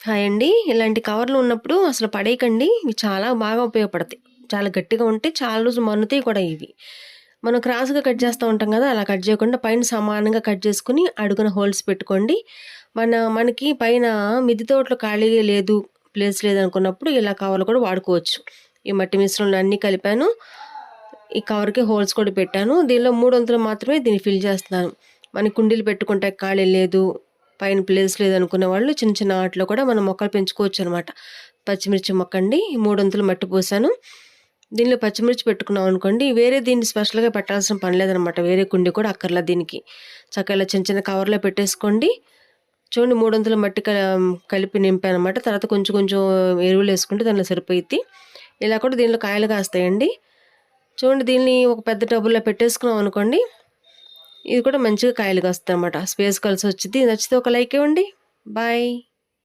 Hi అండి. ఇలాంటి కవర్లు ఉన్నప్పుడు అసలు పడేయకండి. ఇవి చాలా బాగా ఉపయోగపడతాయి. చాలా గట్టిగా ఉంటే చాలా రోజులు మన్నుతాయి కూడా ఇవి. మనం క్రాస్గా కట్ చేస్తూ ఉంటాం కదా అలా కట్ చేయకుండా పైన సమానంగా కట్ చేసుకుని అడుగున హోల్స్ పెట్టుకోండి. మన మనకి పైన మిద్ది తోటలో ఖాళీ లేదు ప్లేస్ లేదనుకున్నప్పుడు ఇలా కవర్లు కూడా వాడుకోవచ్చు. ఈ మట్టి మిశ్రమం అన్నీ కలిపాను. ఈ కవర్కి హోల్స్ కూడా పెట్టాను. దీనిలో మూడు వందలు మాత్రమే దీన్ని ఫిల్ చేస్తున్నాను. మనకి కుండీలు పెట్టుకుంటే ఖాళీ లేదు పైన ప్లేస్ లేదనుకునే వాళ్ళు చిన్న చిన్న ఆటలో కూడా మనం మొక్కలు పెంచుకోవచ్చు అనమాట పచ్చిమిర్చి మొక్క అండి మూడు మట్టి పోసాను. దీనిలో పచ్చిమిర్చి పెట్టుకున్నాం అనుకోండి వేరే దీన్ని స్పెషల్గా పెట్టాల్సిన పని లేదనమాట. వేరే కుండి కూడా అక్కర్లా దీనికి. చక్కగా ఇలా చిన్న చిన్న కవర్లో పెట్టేసుకోండి. చూడండి మూడు వంతుల మట్టి కలిపి నింపాను అనమాట తర్వాత కొంచెం కొంచెం ఎరువులు వేసుకుంటే దానిలో సరిపోయిద్ది. ఇలా కూడా దీనిలో కాయలు కాస్తాయండి. చూడండి దీన్ని ఒక పెద్ద టబ్బుల్లో పెట్టేసుకున్నాం అనుకోండి ఇది కూడా మంచిగా కాయలు కాస్తుంది అనమాట స్పేస్ కలిసి వచ్చింది. నచ్చితే ఒక లైక్ ఇవ్వండి. బాయ్.